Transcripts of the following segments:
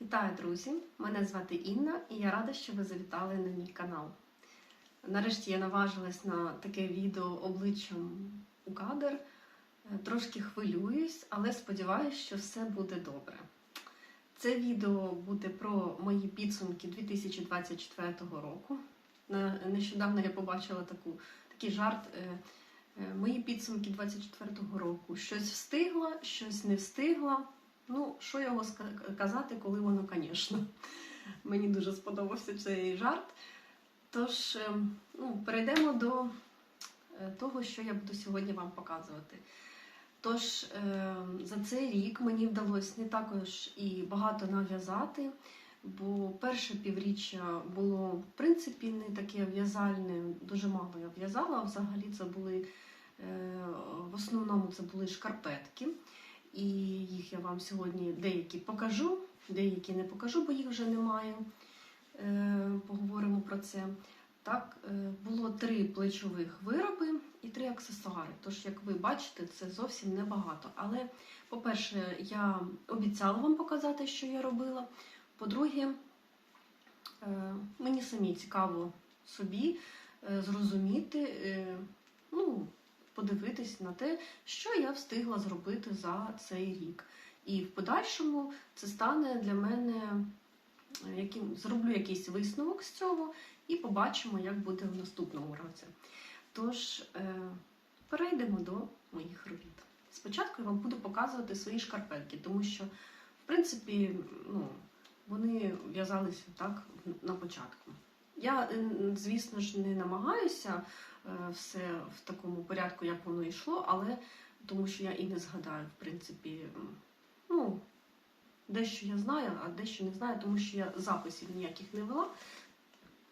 Вітаю, друзі! Мене звати Інна і я рада, що ви завітали на мій канал. Нарешті я наважилась на таке відео обличчям у кадр. Е, Трошки хвилююсь, але сподіваюся, що все буде добре. Це відео буде про мої підсумки 2024 року. Нещодавно я побачила таку, такий жарт. е, е, Мої підсумки 2024 року. Щось встигла, щось не встигла. Ну, що його казати, коли воно, звісно. Мені дуже сподобався цей жарт. Тож, е, ну, перейдемо до е, того, що я буду сьогодні вам показувати. Тож, е, за цей рік мені вдалося не також і багато нав'язати, бо перше півріччя було, в принципі, не таке в'язальне, дуже мало я в'язала. Взагалі це були е, в основному це були шкарпетки. І їх я вам сьогодні деякі покажу, деякі не покажу, бо їх вже немає. Е, Поговоримо про це. Так, е, було три плечових вироби і три аксесуари. Тож, як ви бачите, це зовсім небагато. Але, по-перше, я обіцяла вам показати, що я робила. По-друге, е, мені самі цікаво собі зрозуміти, ну, подивитись на те, що я встигла зробити за цей рік. І в подальшому це стане для мене е, яким зроблю якийсь висновок з цього і побачимо, як буде в наступному році. Тож е, перейдемо до моїх робіт. Спочатку я вам буду показувати свої шкарпетки, тому що, в принципі, ну, вони в'язалися так на початку. Я, е, звісно ж, не намагаюся все в такому порядку, як воно йшло, але тому що я і не згадаю, в принципі, ну, дещо я знаю, а дещо не знаю, тому що я записів ніяких не вела.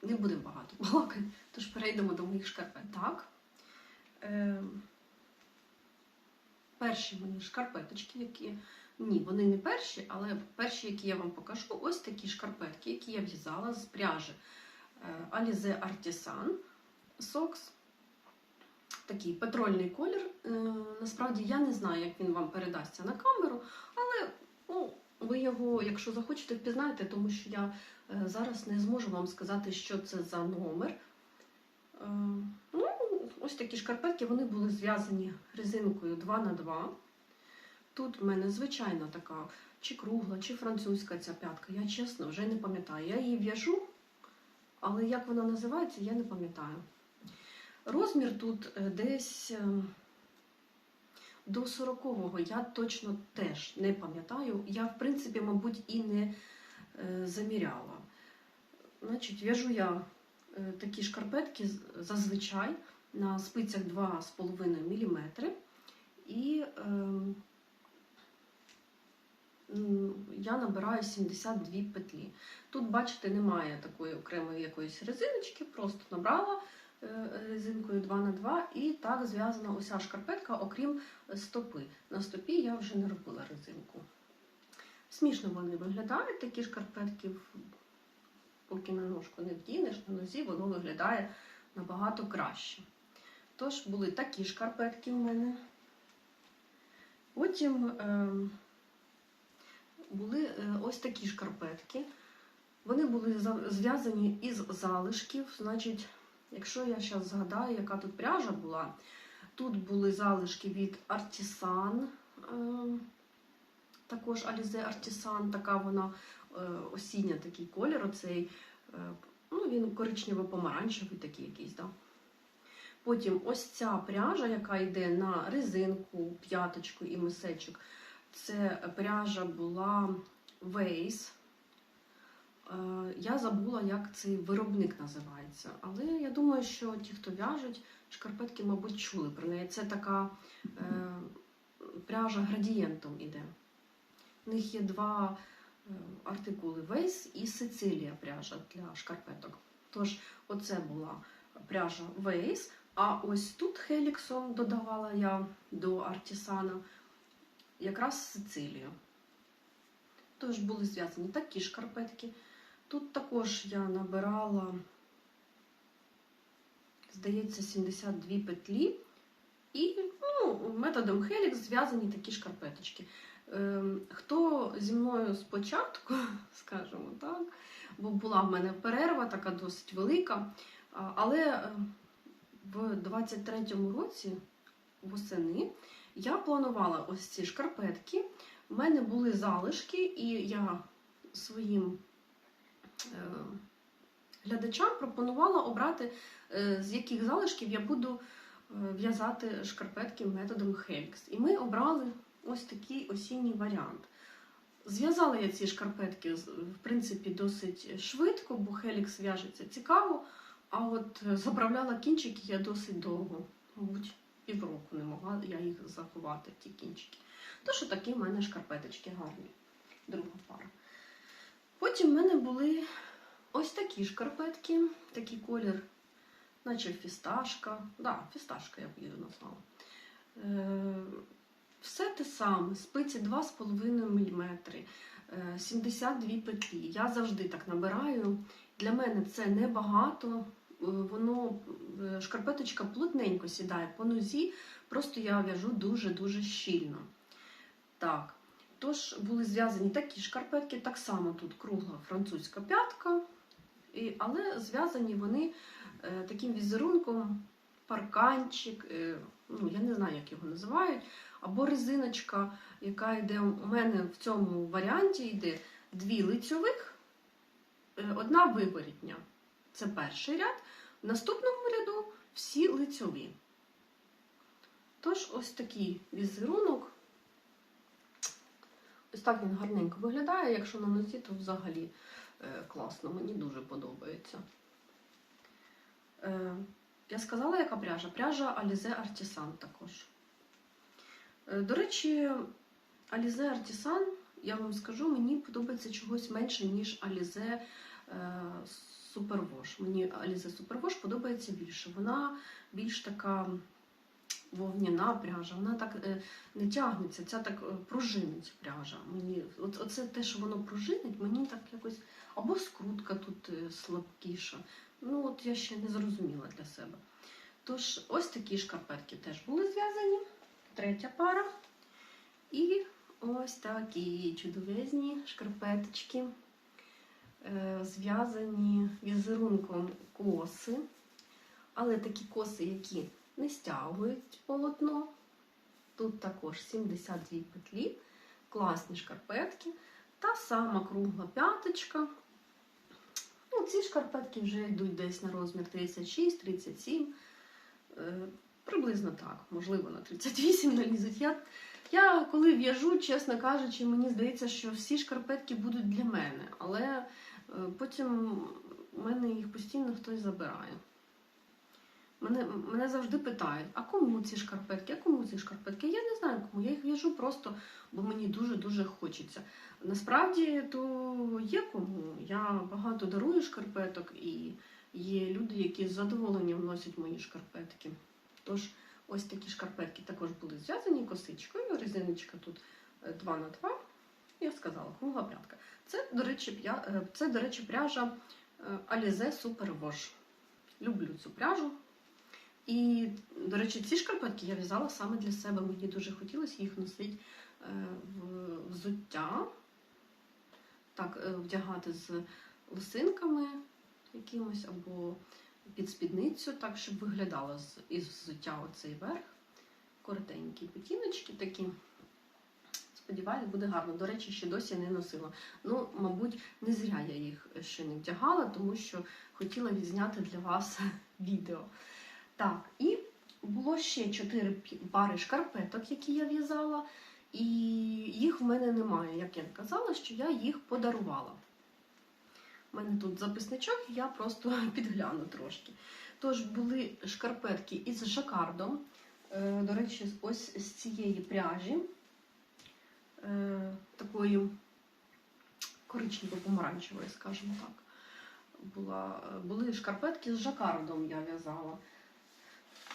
Не будемо багато балакати, тож перейдемо до моїх шкарпет. Так. Е, перші мої шкарпеточки, які. Ні, вони не перші, але перші, які я вам покажу, ось такі шкарпетки, які я в'язала з пряжі е, Alize Artisan Socks. Такий петрольний колір. Е, Насправді я не знаю, як він вам передасться на камеру, але ну, ви його, якщо захочете, впізнаєте, тому що я е, зараз не зможу вам сказати, що це за номер. Е, Ну, ось такі шкарпетки вони були зв'язані резинкою 2х2. Тут в мене звичайна така чи кругла, чи французька ця п'ятка. Я чесно вже не пам'ятаю. Я її в'яжу, але як вона називається, я не пам'ятаю. Розмір тут е, десь е, до 40-го я точно теж не пам'ятаю. Я, в принципі, мабуть, і не е, заміряла. Значить, в'яжу я такі шкарпетки зазвичай на спицях 2,5 мм. І ем, я набираю 72 петлі. Тут, бачите, немає такої окремої якоїсь резиночки, просто набрала резинкою 2х2 і так зв'язана уся шкарпетка, окрім стопи. На стопі я вже не робила резинку. Смішно вони виглядають, такі шкарпетки, поки на ножку не вдінеш, на нозі воно виглядає набагато краще. Тож були такі шкарпетки у мене. Потім е, були е, ось такі шкарпетки. Вони були зв'язані із залишків. Значить, якщо я зараз згадаю, яка тут пряжа була, тут були залишки від Artisan, е, також Alize Artisan, така вона е, осіння такий колір, оцей, е, ну, він коричнево-помаранчевий такий якийсь. Да? Потім ось ця пряжа, яка йде на резинку, п'яточку і мисечок, це пряжа була Вейс. Е, Я забула, як цей виробник називається. Але я думаю, що ті, хто в'яжуть, шкарпетки, мабуть, чули про неї. Це така е, пряжа градієнтом іде. У них є два е, артикули Вейс і Сицилія пряжа для шкарпеток. Тож, оце була пряжа Вейс. А ось тут хеліксом додавала я до Артісана якраз Сицилію. Тож були зв'язані такі шкарпетки. Тут також я набирала, здається, 72 петлі. І ну, методом Helix зв'язані такі шкарпеточки. Ем, Хто зі мною спочатку, скажімо так, бо була в мене перерва така досить велика, але е, в 23-му році восени я планувала ось ці шкарпетки. У мене були залишки, і я своїм глядачам пропонувала обрати, е, з яких залишків я буду е, в'язати шкарпетки методом Helix. І ми обрали ось такий осінній варіант. Зв'язала я ці шкарпетки в принципі досить швидко, бо Helix в'яжеться цікаво. А от е, заправляла кінчики я досить довго, мабуть, півроку не могла я їх заховати, ті кінчики. Тож такі в мене шкарпеточки гарні. Друга пара. Потім в мене були ось такі шкарпетки, такий колір, наче фісташка. Да, фісташка я б її назвала. Е, все те саме, спиці 2,5 мм, е, 72 петлі. Я завжди так набираю. Для мене це небагато. Е, Воно е, шкарпеточка плотненько сідає по нозі, просто я в'яжу дуже-дуже щільно. Так. Тож були зв'язані такі шкарпетки, так само тут кругла французька п'ятка, але зв'язані вони е, таким візерунком, парканчик, е, ну я не знаю, як його називають, або резиночка, яка йде у мене в цьому варіанті йде дві лицьових, е, одна виворітня. Це перший ряд. В наступному ряду всі лицьові. Тож, ось такий візерунок. Так він гарненько виглядає. Якщо на нозі, то взагалі е, класно, мені дуже подобається. Е, я сказала, яка пряжа? Пряжа Alize Artisan також. Е, до речі, Alize Artisan, я вам скажу, мені подобається чогось менше, ніж Alize Superwash. Мені Alize Superwash подобається більше. Вона більш така вовняна пряжа, вона так е, не тягнеться, ця так е, пружинить пряжа. Мені, оце те, що воно пружинить, мені так якось. Або скрутка тут е, слабкіша. Ну, от я ще не зрозуміла для себе. Тож, ось такі шкарпетки теж були зв'язані. Третя пара. І ось такі чудовезні шкарпеточки, зв'язані візерунком коси. Але такі коси, які не стягують полотно. Тут також 72 петлі, класні шкарпетки. Та сама кругла п'яточка. Ну, ці шкарпетки вже йдуть десь на розмір 36-37. Е, приблизно так, можливо, на 38 налізуть. Я, я коли в'яжу, чесно кажучи, мені здається, що всі шкарпетки будуть для мене, але е, потім в мене їх постійно хтось забирає. Мене, мене завжди питають, а кому ці шкарпетки, а кому ці шкарпетки? Я не знаю кому. Я їх в'яжу просто, бо мені дуже-дуже хочеться. Насправді то є кому. Я багато дарую шкарпеток, і є люди, які з задоволенням носять мої шкарпетки. Тож ось такі шкарпетки також були зв'язані косичкою, резиночка тут 2 на 2 Я сказала, кругла прядка. Це, до речі, п'я... е, це, до речі, пряжа е, Alize Super Wash. Люблю цю пряжу. І, до речі, ці шкарпетки я в'язала саме для себе. Мені дуже хотілося їх носити е, в взуття, так, е, вдягати з лосинками якимось або під спідницю, так, щоб виглядало із взуття оцей верх. Коротенькі ботиночки такі. Сподіваюсь, буде гарно. До речі, ще досі не носила. Ну, мабуть, не зря я їх ще не вдягала, тому що хотіла відзняти для вас відео. Так, і було ще чотири пари шкарпеток, які я в'язала, і їх в мене немає. Як я казала, що я їх подарувала. У мене тут записничок, я просто підгляну трошки. Тож були шкарпетки із жакардом. Е, До речі, ось з цієї пряжі, е, такої коричнево-помаранчевої, скажімо так. Були шкарпетки з жакардом я в'язала.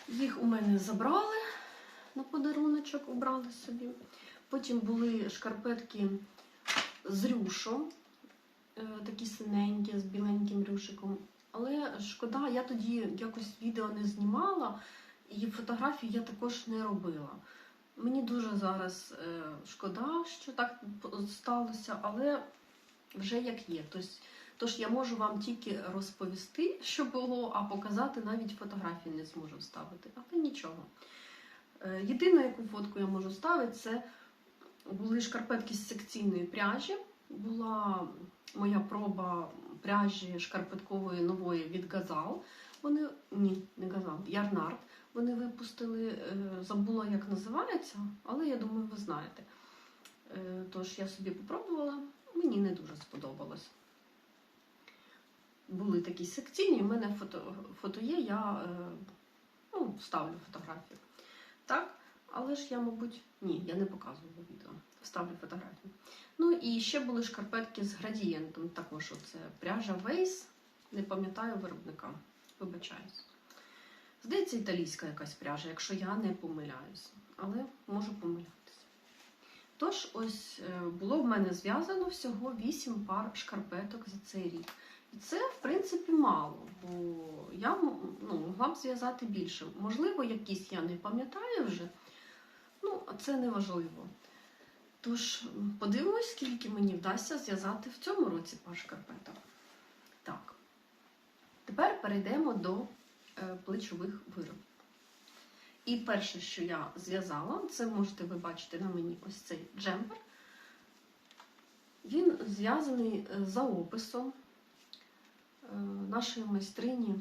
Їх у мене забрали на подаруночок, обрали собі. Потім були шкарпетки з рюшом, е, такі синенькі, з біленьким рюшиком. Але шкода, я тоді якось відео не знімала, і фотографії я також не робила. Мені дуже зараз е, шкода, що так сталося, але вже як є. Тобто, тож я можу вам тільки розповісти, що було, а показати навіть фотографії не зможу вставити. Але нічого. Е, Єдине, яку фотку я можу ставити, це були шкарпетки з секційної пряжі. Була моя проба пряжі шкарпеткової нової від Газал. Вони ні, не Газал, Ярнард. Вони випустили, е, забула, як називається, але я думаю, ви знаєте. Е, Тож я собі попробувала, мені не дуже сподобалось. Були такі секційні, у мене фото, фото є, я е, ну, вставлю фотографію. Так, але ж я, мабуть, ні, я не показувала відео. Вставлю фотографію. Ну і ще були шкарпетки з градієнтом. Також оце пряжа Вейс. Не пам'ятаю виробника. Вибачаюсь. Здається, італійська якась пряжа, якщо я не помиляюсь, але можу помилятися. Тож, ось е, було в мене зв'язано всього 8 пар шкарпеток за цей рік. Це, в принципі, мало, бо я ну, могла б зв'язати більше. Можливо, якісь я не пам'ятаю вже, ну, а це не важливо. Тож, подивимось, скільки мені вдасться зв'язати в цьому році пар шкарпеток. Так. Тепер перейдемо до е, плечових виробів. І перше, що я зв'язала, це можете ви бачити на мені ось цей джемпер. Він зв'язаний е, за описом нашої майстрині.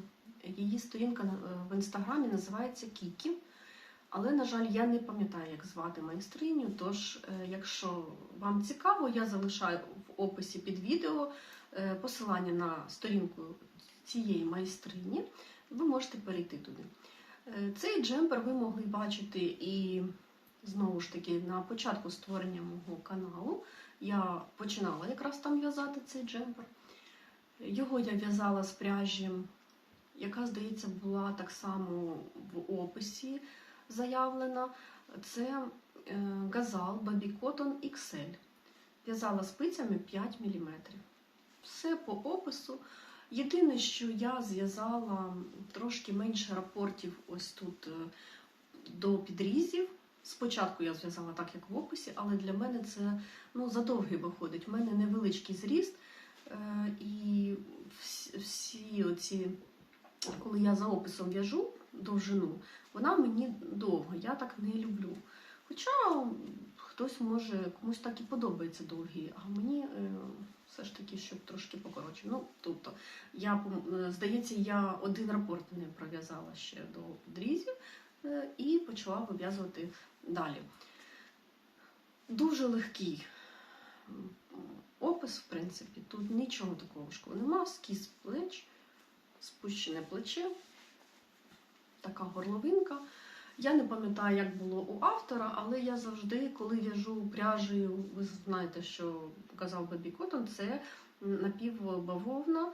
Її сторінка е, в інстаграмі називається Кікі. Але, на жаль, я не пам'ятаю, як звати майстриню. Тож, е, якщо вам цікаво, я залишаю в описі під відео е, посилання на сторінку цієї майстрині. Ви можете перейти туди. Е, Цей джемпер ви могли бачити і знову ж таки на початку створення мого каналу. Я починала якраз там в'язати цей джемпер. Його я в'язала з пряжі, яка, здається, була так само в описі заявлена. Це е, газал Baby Cotton XL. В'язала спицями 5 мм. Все по опису. Єдине, що я зв'язала трошки менше рапортів ось тут е, до підрізів. Спочатку я зв'язала так, як в описі, але для мене це ну, задовгий виходить. У мене невеличкий зріст, і всі, оці, коли я за описом в'яжу довжину, вона мені довга, я так не люблю. Хоча хтось може, комусь так і подобається довгі, а мені е, все ж таки, щоб трошки покоротше. Ну, тобто, я, е, здається, я один рапорт не пров'язала ще до підрізів е, і почала вив'язувати далі. Дуже легкий опис, в принципі, тут нічого такого важкого нема, скіз плеч, спущене плече, така горловинка. Я не пам'ятаю, як було у автора, але я завжди, коли в'яжу пряжею, ви знаєте, що казав Бебі Коттон, це напівбавовна.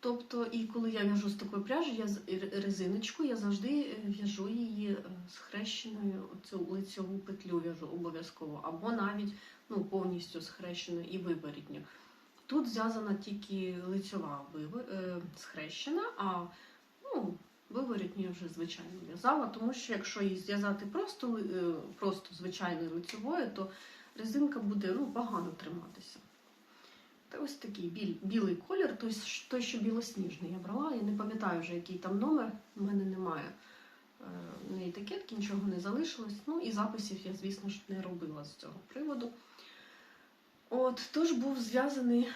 Тобто, і коли я в'яжу з такої пряжі, я з резиночку, я завжди е, в'яжу її е, з хрещеною цю лицьову петлю в'яжу обов'язково, або навіть ну, повністю з хрещеною і виворітню. Тут зв'язана тільки лицьова е, схрещена, а ну, виворітню вже звичайно в'язала, тому що якщо її зв'язати просто, е, просто звичайною лицьовою, то резинка буде ну, погано триматися. Та ось такий біль, білий колір, той, той, що білосніжний я брала. Я не пам'ятаю вже, який там номер, у мене немає. Е, Ні етикетки, нічого не залишилось. Ну і записів я, звісно ж, не робила з цього приводу. От, тож був зв'язаний е,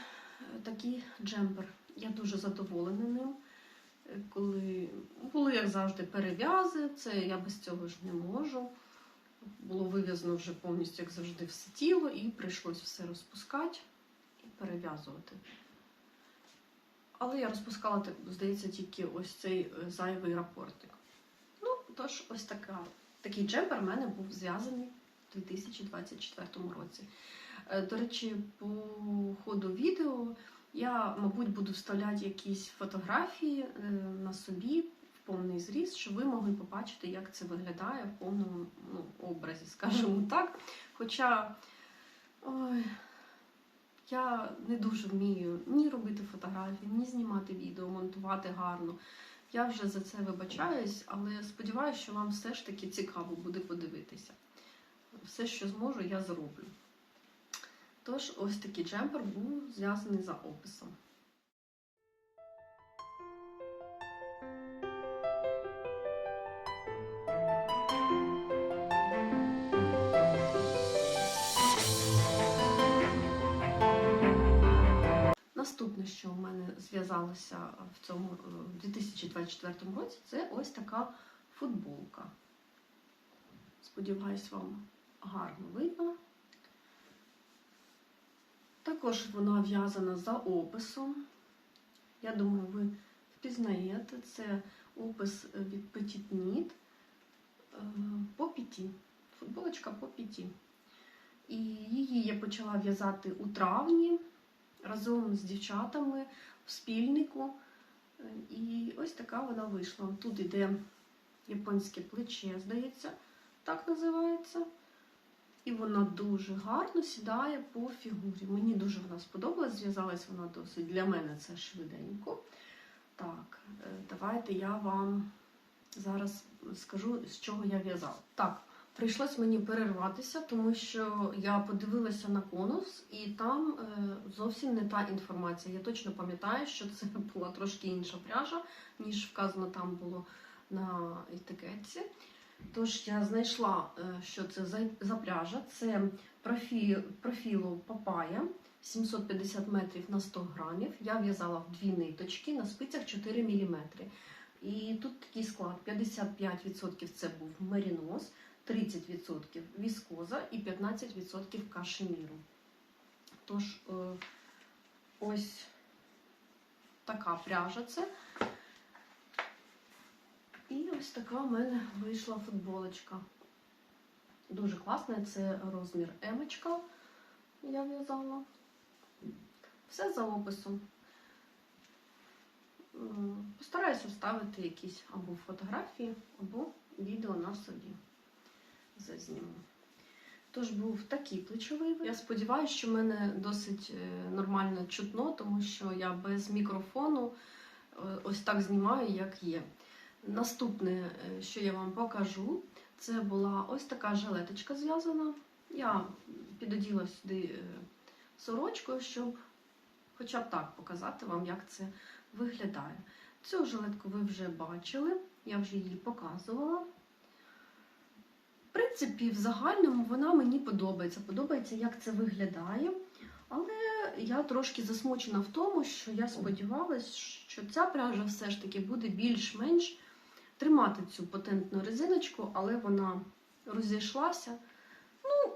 такий джемпер. Я дуже задоволена ним. Е, Коли були, як завжди, перев'язи, це я без цього ж не можу. Було вив'язано вже повністю, як завжди, все тіло, і прийшлось все розпускати і перев'язувати. Але я розпускала, здається, тільки ось цей зайвий рапортик. Тож, ось така, такий джемпер в мене був зв'язаний у 2024 році. Е, До речі, по ходу відео я, мабуть, буду вставляти якісь фотографії е, на собі в повний зріст, щоб ви могли побачити, як це виглядає в повному ну, образі, скажімо так. Хоча ой, я не дуже вмію ні робити фотографії, ні знімати відео, монтувати гарно. Я вже за це вибачаюсь, але сподіваюся, що вам все ж таки цікаво буде подивитися. все, що зможу, я зроблю. Тож, ось такий джемпер був зв'язаний за описом. Наступне, що у мене зв'язалося в цьому е, 2024 році, це ось така футболка. Сподіваюсь, вам гарно видно. Також вона в'язана за описом. Я думаю, ви впізнаєте. Це опис від Petit Knit е, по піті. Футболочка по піті. І її я почала в'язати у травні разом з дівчатами в спільнику. І ось така вона вийшла. Тут іде японське плече, здається, так називається. І вона дуже гарно сідає по фігурі. Мені дуже вона сподобалась, зв'язалась вона досить для мене це швиденько. Так, е, давайте я вам зараз скажу, з чого я в'язала. Так, прийшлось мені перерватися, тому що я подивилася на конус, і там е, зовсім не та інформація. Я точно пам'ятаю, що це була трошки інша пряжа, ніж вказано там було на етикетці. Тож я знайшла, е, що це за, пряжа. Це профі, профілу Папая 750 метрів на 100 грамів. Я в'язала в дві ниточки на спицях 4 мм. І тут такий склад: 55% це був мерінос, 30% віскоза і 15% кашеміру. Тож, е, ось така пряжа це. І ось така в мене вийшла футболочка. Дуже класна, це розмір емочка. Я в'язала. Все за описом. Постараюся вставити якісь або фотографії, або відео на собі зазніму. Тож був такий плечовий. Я сподіваюся, що мене досить е, нормально чутно, тому що я без мікрофону е, ось так знімаю, як є. Наступне, е, що я вам покажу, це була ось така жилеточка зв'язана. Я підоділа сюди сорочкою, щоб хоча б так показати вам, як це виглядає. Цю жилетку ви вже бачили, я вже її показувала. Принципі, в загальному вона мені подобається. Подобається, як це виглядає. Але я трошки засмучена в тому, що я сподівалася, що ця пряжа все ж таки буде більш-менш тримати цю патентну резиночку, але вона розійшлася. Ну,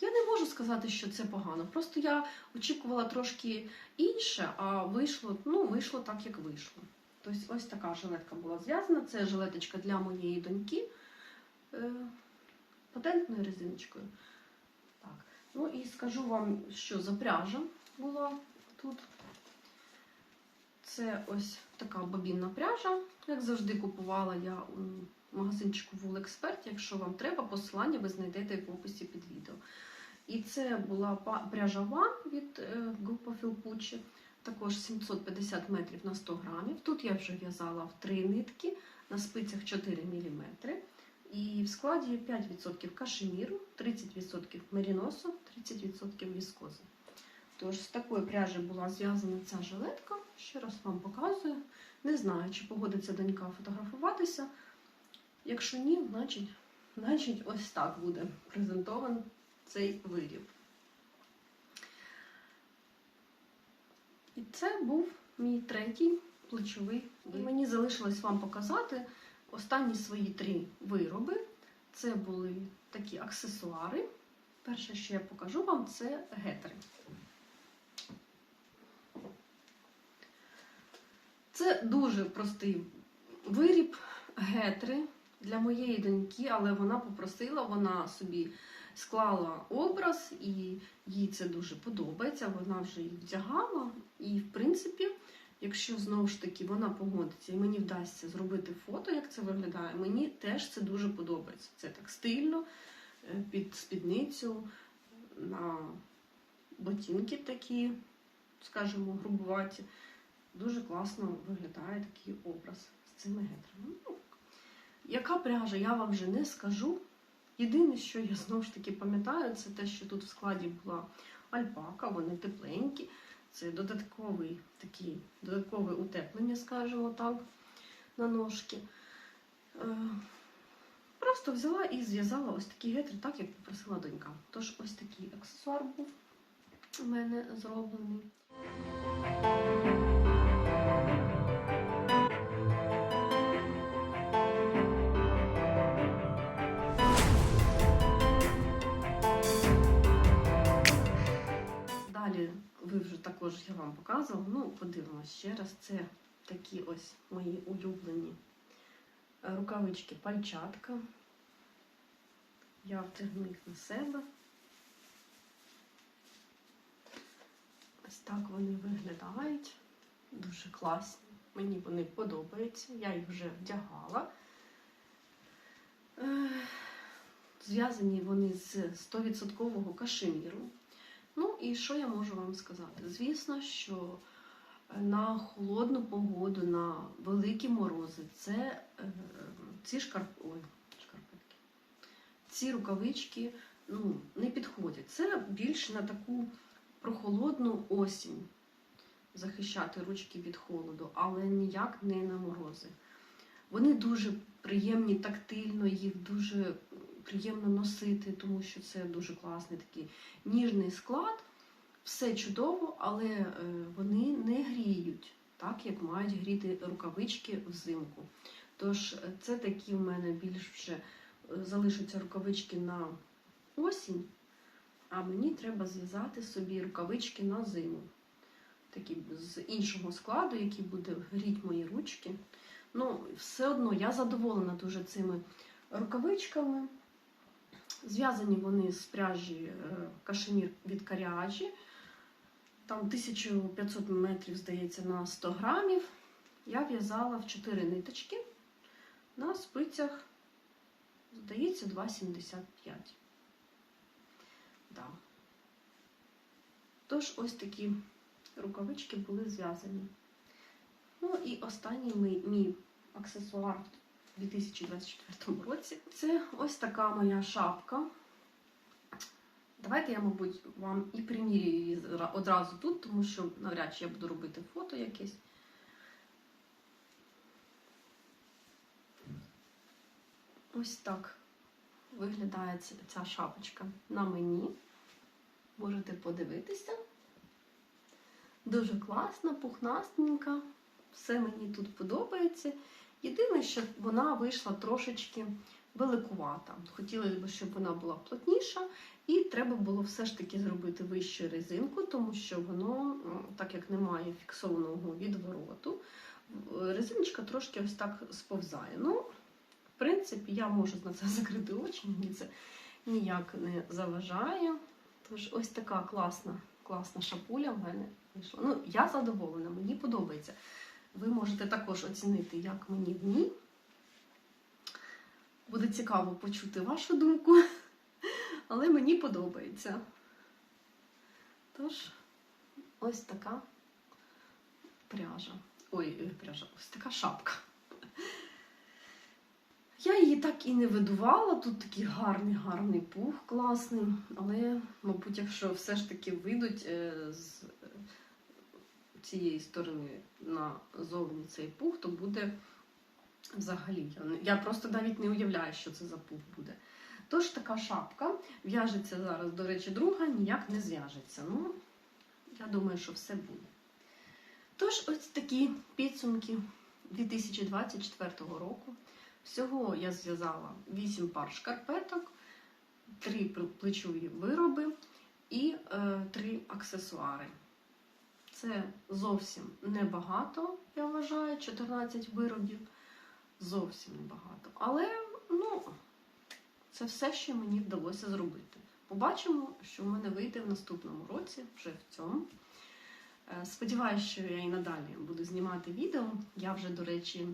я не можу сказати, що це погано. Просто я очікувала трошки інше, а вийшло, ну, вийшло так, як вийшло. Тобто ось така жилетка була зв'язана. Це жилеточка для моєї доньки патентною резиночкою. Так. Ну і скажу вам, що за пряжа була тут. Це ось така бобінна пряжа. Як завжди купувала я у магазинчику Expert. Якщо вам треба, посилання ви знайдете в описі під відео. І це була пряжа One від е, групи Філпучі, також 750 метрів на 100 грамів. Тут я вже в'язала в три нитки на спицях 4 мм. І в складі 5% кашеміру, 30% меріносу, 30% віскози. Тож з такої пряжі була зв'язана ця жилетка. Ще раз вам показую. Не знаю, чи погодиться донька фотографуватися. Якщо ні, значить, значить ось так буде презентований цей виріб. І це був мій третій плечовий. І мені залишилось вам показати останні свої три вироби. Це були такі аксесуари. Перше, що я покажу вам, це гетери. Це дуже простий виріб гетри для моєї доньки, але вона попросила, вона собі склала образ, і їй це дуже подобається. Вона вже її вдягала. І, в принципі, якщо знову ж таки вона погодиться і мені вдасться зробити фото, як це виглядає, мені теж це дуже подобається. Це так стильно, е, під спідницю, на ботинки такі, скажімо, грубуваті. Дуже класно виглядає такий образ з цими гетрами. Ну, яка пряжа, я вам вже не скажу. Єдине, що я знову ж таки пам'ятаю, це те, що тут в складі була альпака, вони тепленькі. Це додатковий такий, додаткове утеплення, скажімо так, на ножки. Е, Просто взяла і зв'язала ось такий гетр, так як попросила донька. Тож ось такий аксесуар був у мене зроблений. Далі ви вже також я вам показувала. Ну, подивимось ще раз. Це такі ось мої улюблені рукавички пальчатка. Я втягну їх на себе. Ось так вони виглядають. Дуже класні. Мені вони подобаються. Я їх вже вдягала. Е, Зв'язані вони з 100% кашеміру. Ну і що я можу вам сказати? Звісно, що на холодну погоду, на великі морози, це е, ці шкарп... Ой, шкарпетки. Ці рукавички ну, не підходять. Це більше на таку прохолодну осінь захищати ручки від холоду, але ніяк не на морози. Вони дуже приємні тактильно, їх дуже приємно носити, тому що це дуже класний такий ніжний склад. Все чудово, але е, вони не гріють, так як мають гріти рукавички взимку. Тож е, це такі в мене більш е, залишаться рукавички на осінь, а мені треба зв'язати собі рукавички на зиму. Такі з іншого складу, який буде гріти мої ручки. Ну, все одно я задоволена дуже цими рукавичками. Зв'язані вони з пряжі е, кашемір від каріаджі. Там 1500 метрів, здається, на 100 грамів. Я в'язала в 4 ниточки на спицях, здається, 2,75. Да. Тож ось такі рукавички були зв'язані. Ну і останній мій, мій аксесуар 2024 році це ось така моя шапка. Давайте я, мабуть, вам і примірюю її одразу тут, тому що навряд чи я буду робити фото якесь. Ось так виглядає ця- шапочка на мені. Можете подивитися. Дуже класна, пухнастенька. Все мені тут подобається. Єдине, що вона вийшла трошечки великувата. Хотілося б, щоб вона була плотніша, і треба було все ж таки зробити вищу резинку, тому що воно, так як немає фіксованого відвороту, резиночка трошки ось так сповзає. Ну, в принципі, я можу на це закрити очі, мені це ніяк не заважає. Тож ось така класна, класна шапуля в мене вийшла. Ну, я задоволена, мені подобається. Ви можете також оцінити, як мені в ній. Буде цікаво почути вашу думку, але мені подобається. Тож, ось така пряжа. Ой, е, пряжа, ось така шапка. Я її так і не видувала. Тут такий гарний, гарний пух, класний. Але, мабуть, якщо все ж таки вийдуть е, з цієї сторони назовні цей пух, то буде взагалі. Я просто навіть не уявляю, що це за пух буде. Тож така шапка в'яжеться зараз, до речі, друга ніяк не зв'яжеться. Ну, я думаю, що все буде. Тож, ось такі підсумки 2024 року. Всього я зв'язала 8 пар шкарпеток, 3 плечові вироби і е, 3 аксесуари. Це зовсім небагато, я вважаю, 14 виробів. Зовсім небагато. Але, ну, це все, що мені вдалося зробити. Побачимо, що в мене вийде в наступному році, вже в цьому. Е, Сподіваюсь, що я і надалі буду знімати відео. Я вже, до речі,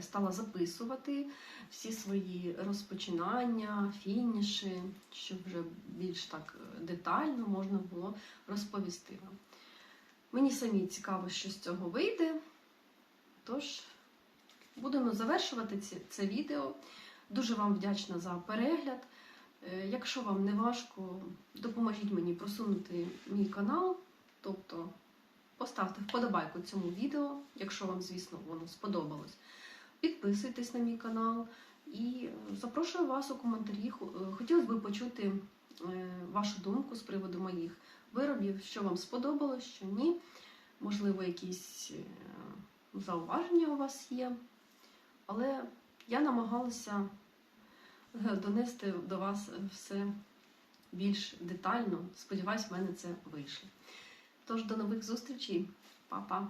стала записувати всі свої розпочинання, фініші, щоб вже більш так е, детально можна було розповісти вам. Мені самі цікаво, що з цього вийде. Тож, будемо завершувати це відео. Дуже вам вдячна за перегляд. Е, Якщо вам не важко, допоможіть мені просунути мій канал, тобто поставте вподобайку цьому відео, якщо вам, звісно, воно сподобалось. Підписуйтесь на мій канал і е, запрошую вас у коментарі. Е, Хотілося б почути вашу думку з приводу моїх виробів, що вам сподобалось, що ні. Можливо, якісь е, зауваження у вас є. Але я намагалася е, донести до вас все більш детально. Сподіваюсь, в мене це вийшло. Тож до нових зустрічей, Па-па!